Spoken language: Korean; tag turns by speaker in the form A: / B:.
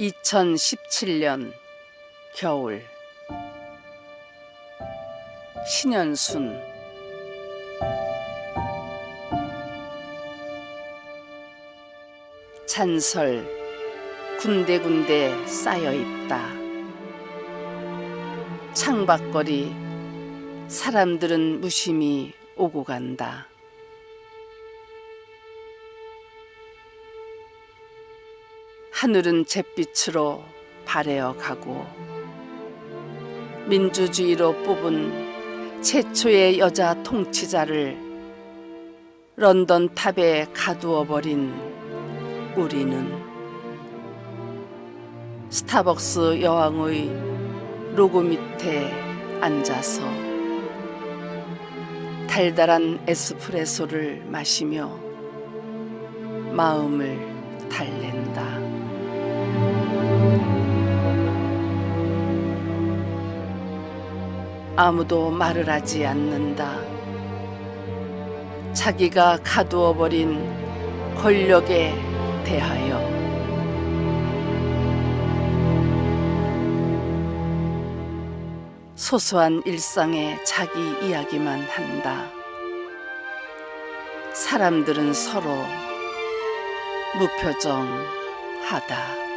A: 2017년 겨울 신현순 잔설 군데군데 쌓여 있다. 창밖거리 사람들은 무심히 오고 간다. 하늘은 잿빛으로 바래어 가고 민주주의로 뽑은 최초의 여자 통치자를 런던 탑에 가두어 버린 우리는 스타벅스 여왕의 로고 밑에 앉아서 달달한 에스프레소를 마시며 마음을 달랜다. 아무도 말을 하지 않는다. 자기가 가두어 버린 권력에 대하여 소소한 일상의 자기 이야기만 한다. 사람들은 서로 무표정하다.